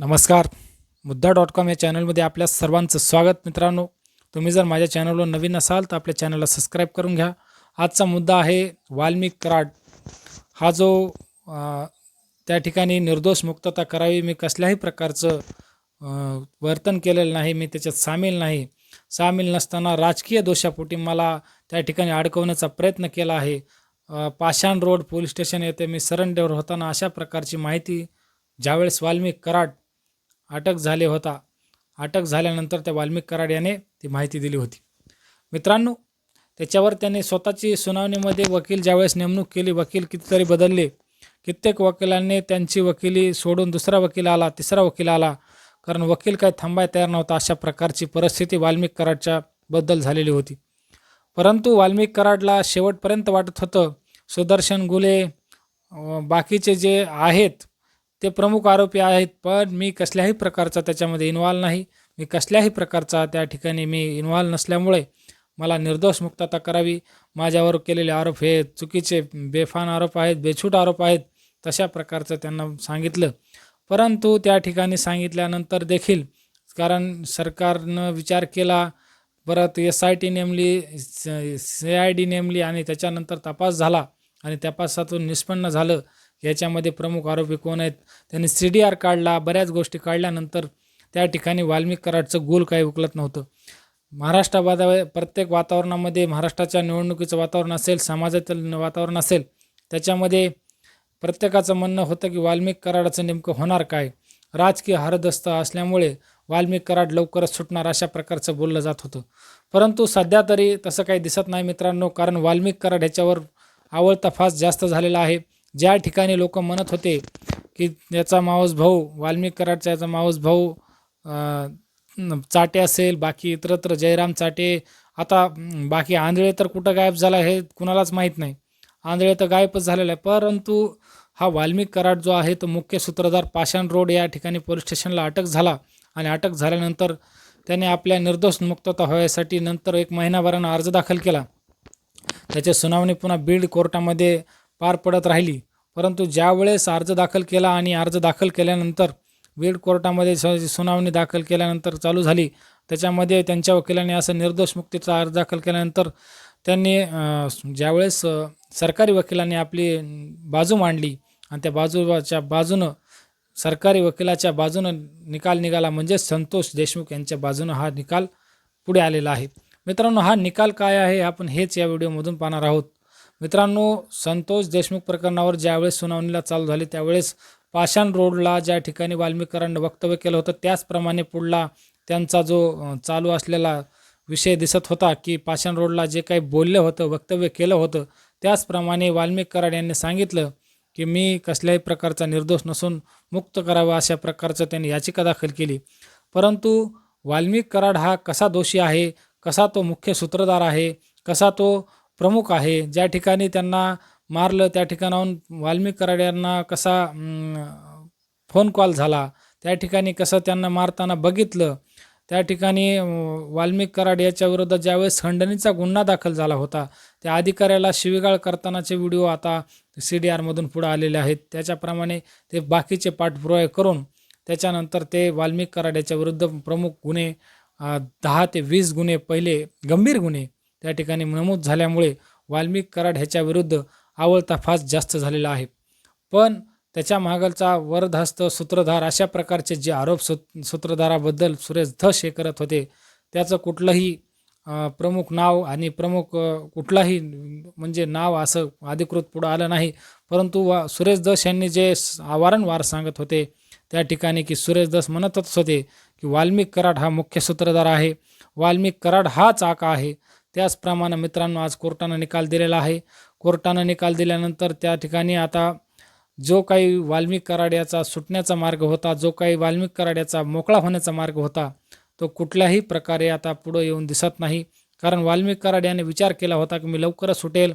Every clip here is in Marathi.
नमस्कार. मुद्दा डॉट कॉम या चॅनलमध्ये आपल्या सर्वांचं स्वागत मित्रांनो. तुम्ही जर माझ्या चॅनलवर नवीन असाल तर आपल्या चॅनलला सबस्क्राईब करून घ्या. आजचा मुद्दा आहे वाल्मिक कराड. हा जो त्या ठिकाणी निर्दोष मुक्तता करावी मी कसल्याही प्रकारचं वर्तन केलेलं नाही मी त्याच्यात सामील नाही. सामील नसताना राजकीय दोषापोटी मला त्या ठिकाणी अडकवण्याचा प्रयत्न केला आहे. पाषाण रोड पोलीस स्टेशन येथे मी सरेंडर होताना अशा प्रकारची माहिती ज्यावेळेस वाल्मिक कराड अटक झाले होता. अटक झाल्यानंतर त्या वाल्मिक कराड याने ती माहिती दिली होती. मित्रांनो त्याच्यावर त्याने स्वतःची सुनावणीमध्ये वकील ज्यावेळेस नेमणूक केली वकील कितीतरी बदलले. कित्येक वकिलांनी त्यांची वकिली सोडून दुसरा वकील आला तिसरा वकील आला. कारण वकील काय थांबाय तयार नव्हता अशा प्रकारची परिस्थिती वाल्मिक कराडच्या बद्दल झालेली होती. परंतु वाल्मिक कराडला शेवटपर्यंत वाटत होतं सुदर्शन गुले बाकीचे जे आहेत ते प्रमुख आरोपी आहेत पण मी कसल्याही प्रकारचा त्याच्यामध्ये इन्व्हॉल्व नाही. मी कसल्याही प्रकारचा त्या ठिकाणी मी इन्व्हॉल्व नसल्यामुळे मला निर्दोष मुक्तता करावी. माझ्यावर केलेले आरोप हे चुकीचे बेफान आरोप आहेत बेछूट आरोप आहेत तशा प्रकारचं त्यांना सांगितलं. परंतु त्या ठिकाणी सांगितल्यानंतर देखील कारण सरकारनं विचार केला परत एस आय टी नेमली सी आय डी नेमली आणि त्याच्यानंतर तपास झाला आणि तपासातून निष्पन्न झालं. याच्यामध्ये प्रमुख आरोपी कोण आहेत? त्यांनी सी डी आर काढला बऱ्याच गोष्टी काढल्यानंतर त्या ठिकाणी वाल्मिक कराडचं गोल काही उकलत नव्हतं. महाराष्ट्राबाद प्रत्येक वातावरणामध्ये महाराष्ट्राच्या निवडणुकीचं वातावरण असेल समाजातील वातावरण असेल त्याच्यामध्ये प्रत्येकाचं म्हणणं होतं की वाल्मिक कराडाचं नेमकं होणार काय? राजकीय हरदस्त असल्यामुळे वाल्मिक कराड लवकरच सुटणार अशा प्रकारचं बोललं जात होतं. परंतु सध्या तरी तसं काही दिसत नाही मित्रांनो कारण वाल्मिक कराड ह्याच्यावर आवळता फास जास्त झालेला आहे. ज्या ठिकाणी लोक म्हणत होते की याचा मावस भाऊ वाल्मिक कराडचा याचा मावस भाऊ चाटे असेल बाकी इतरत्र जयराम चाटे आता बाकी आंधळे तर कुठं गायब झाला हे कुणालाच माहीत नाही. आंधळे तर गायबच झालेला आहे. परंतु हा वाल्मिक कराड जो आहे तो मुख्य सूत्रधार पाषाण रोड या ठिकाणी पोलीस स्टेशनला अटक झाला आणि अटक झाल्यानंतर त्याने आपल्या निर्दोष मुक्तता व्हायसाठी नंतर एक महिनाभरानं अर्ज दाखल केला. त्याची सुनावणी पुन्हा बीड कोर्टामध्ये पार पडत राहिली. परंतु ज्यावेळेस अर्ज दाखल केला आणि अर्ज दाखल केल्यानंतर वेड कोर्टामध्ये स- सुनावणी दाखल केल्यानंतर चालू झाली. त्याच्यामध्ये त्यांच्या वकिलांनी असं निर्दोष मुक्तीचा अर्ज दाखल केल्यानंतर त्यांनी ज्यावेळेस सरकारी वकिलांनी आपली बाजू मांडली आणि त्या बाजूच्या बाजूनं सरकारी वकिलाच्या बाजूनं निकाल निघाला म्हणजे संतोष देशमुख यांच्या बाजूनं हा निकाल पुढे आलेला आहे. मित्रांनो हा निकाल काय आहे आपण हेच या व्हिडिओमधून पाहणार आहोत. मित्रांनो संतोष देशमुख प्रकरणावर ज्यावेळेस सुनावणीला चालू झाली त्यावेळेस पाषाण रोडला ज्या ठिकाणी वाल्मिकरांनी वक्तव्य केलं होतं त्याचप्रमाणे पुढला त्यांचा जो चालू असलेला विषय दिसत होता की पाषाण रोडला जे काही बोललं होतं वक्तव्य केलं होतं त्याचप्रमाणे वाल्मिक कराड यांनी सांगितलं की मी कसल्याही प्रकारचा निर्दोष नसून मुक्त करावा अशा प्रकारचं त्यांनी याचिका दाखल केली. परंतु वाल्मिक कराड हा कसा दोषी आहे कसा तो मुख्य सूत्रधार आहे कसा तो प्रमुख आहे. ज्या ठिकाणी त्यांना मारलं त्या ठिकाणाहून वाल्मिक कराड यांना कसा फोन कॉल झाला त्या ठिकाणी कसं त्यांना मारताना बघितलं त्या ठिकाणी वाल्मिक कराड याच्या विरोधात ज्यावेळेस खंडणीचा गुन्हा दाखल झाला होता त्या अधिकाऱ्याला शिवीगाळ करतानाचे व्हिडिओ आता सी डी आरमधून पुढे आलेले आहेत. त्याच्याप्रमाणे ते बाकीचे पाठपुरावे करून त्याच्यानंतर ते वाल्मिक कराड याच्या विरुद्ध प्रमुख गुन्हे दहा ते वीस गुन्हे पहिले गंभीर गुन्हे त्या ठिकाणी नमूद झाल्यामुळे वाल्मिक कराड ह्याच्या विरुद्ध जास्त झालेला आहे. पण त्याच्या मागलचा वरदहस्त सूत्रधार अशा प्रकारचे जे आरोप सूत सूत्रधाराबद्दल सुरेश धस हे करत होते त्याचं कुठलंही प्रमुख नाव आणि प्रमुख कुठलाही म्हणजे नाव असं अधिकृत पुढं आलं नाही. परंतु वा सुरेश दस यांनी जे वारंवार सांगत होते त्या ठिकाणी की सुरेश दस म्हणतच होते की वाल्मिक कराड हा मुख्य सूत्रधार आहे. वाल्मिक कराड हाच आका आहे. त्याचप्रमाणे मित्रांनो आज कोर्टानं निकाल दिलेला आहे. कोर्टानं निकाल दिल्यानंतर त्या ठिकाणी आता जो काही वाल्मिक कराड्याचा सुटण्याचा मार्ग होता जो काही वाल्मिक कराड्याचा मोकळा होण्याचा मार्ग होता तो कुठल्याही प्रकारे आता पुढं येऊन दिसत नाही. कारण वाल्मिक कराड याने विचार केला होता की मी लवकरच सुटेल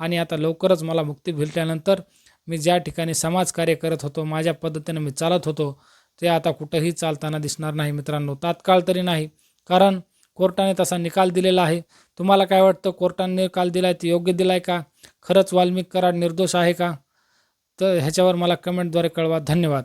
आणि आता लवकरच मला मुक्ती भेटल्यानंतर मी ज्या ठिकाणी समाजकार्य करत होतो माझ्या पद्धतीनं मी चालत होतो ते आता कुठंही चालताना दिसणार नाही मित्रांनो. तात्काळ तरी नाही. कारण कोर्टाने तसा निकाल दिलेला आहे. तुम्हाला काय वाटतं? कोर्टाने निकाल दिला आहे ते योग्य दिला आहे का? खरंच वाल्मिक कराड निर्दोष आहे का? तर ह्याच्यावर मला कमेंटद्वारे कळवा. धन्यवाद.